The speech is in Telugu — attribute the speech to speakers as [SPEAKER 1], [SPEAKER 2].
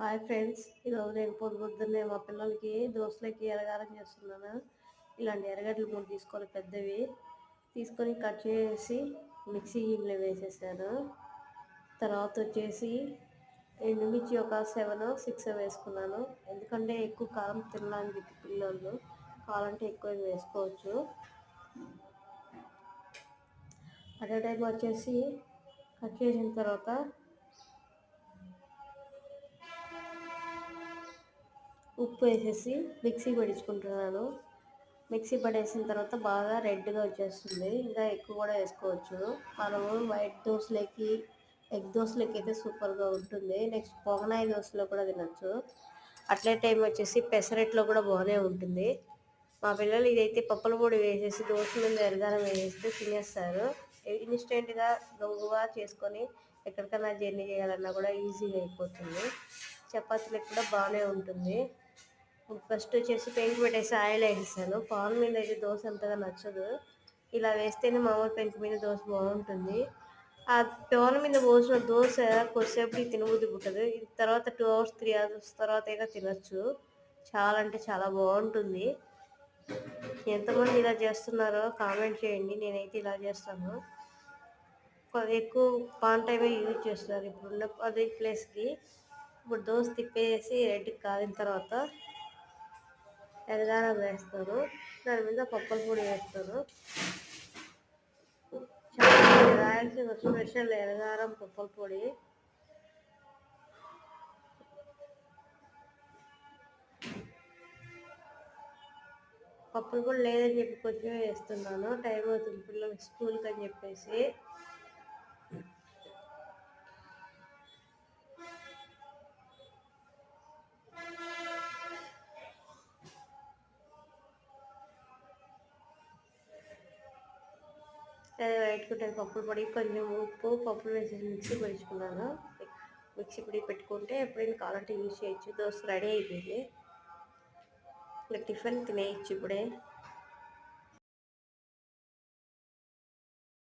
[SPEAKER 1] హాయ్ ఫ్రెండ్స్ ఈరోజు నేను పొద్దు పొద్దున్నే మా పిల్లలకి దోశలకి ఎరగారం చేస్తున్నాను. ఇలాంటి ఎరగడ్లు మూడు తీసుకొని పెద్దవి. తీసుకొని కట్ చేసి మిక్సీ గిన్నెలో వేసేసాను. తర్వాత వచ్చేసి ఎండుమిర్చి ఒక సెవెన్ సిక్స్ వేసుకున్నాను. ఎందుకంటే ఎక్కువ కారం తినడానికి పిల్లలు కావాలంటే ఎక్కువ వేసుకోవచ్చు. అదే టైం వచ్చేసి కట్ చేసిన తర్వాత ఉప్పు వేసేసి మిక్సీ పడించుకుంటున్నాను మిక్సీ పడేసిన తర్వాత బాగా రెడ్గా వచ్చేస్తుంది. ఇంకా ఎక్కువ కూడా వేసుకోవచ్చు. మనము వైట్ దోశలకి ఎగ్ దోశలకి అయితే సూపర్గా ఉంటుంది. నెక్స్ట్ పొగనాయి దోశలో కూడా తినచ్చు. అట్లే టైం వచ్చేసి పెసరెట్లో కూడా బాగానే ఉంటుంది. మా పిల్లలు ఇదైతే పప్పుల పొడి వేసేసి దోశ మీద ఎరగారం వేసేస్తే తినేస్తారు. ఇన్స్టెంట్గా గంగుగా చేసుకొని ఎక్కడికైనా జర్నీ చేయాలన్నా కూడా ఈజీగా అయిపోతుంది. చపాతీలకు కూడా బాగానే ఉంటుంది. ఫస్ట్ వచ్చేసి పెంకు పెట్టేసి ఆయిల్ వేసేసాను. పాన్ మీద అయితే దోశ అంతగా నచ్చదు. ఇలా వేస్తేనే మామూలు పెంకు మీద దోశ బాగుంటుంది. ఆ పాన్ మీద పోసిన దోశ కొద్దిసేపు తినబుద్ధి పుట్టదు. తర్వాత టూ అవర్స్ త్రీ అవర్స్ తర్వాత అయినా తినచ్చు. చాలా అంటే చాలా బాగుంటుంది. ఎంతమంది ఇలా చేస్తున్నారో కామెంట్ చేయండి. నేనైతే ఇలా చేస్తాను. ఎక్కువ పాన్ టైమే యూజ్ చేస్తున్నారు. ఇప్పుడున్న అదే ప్లేస్కి ఇప్పుడు దోశ తిప్పేసి రెడ్కి కాలిన తర్వాత ఎరగారం వేస్తారు. దాని మీద పప్పుల పొడి వేస్తారు. రాయలసీమ స్పెషల్ ఎరగారం పప్పుల పొడి. పప్పులు కూడా లేదని చెప్పి కొంచెం వేస్తున్నాను. టైం అవుతుంది పిల్లలకి స్కూల్కి అని చెప్పేసి. పెట్టుకుంటాను పప్పుల పొడి కొంచెం ఉప్పు పప్పులు వేసేసి మిక్సీ పెంచుకున్నాను మిక్సీ పొడి పెట్టుకుంటే ఎప్పుడైనా కావాలంటే యూజ్ చేయొచ్చు. దోశ రెడీ అయిపోయింది. ఇంకా టిఫిన్ తినేయచ్చు ఇప్పుడే.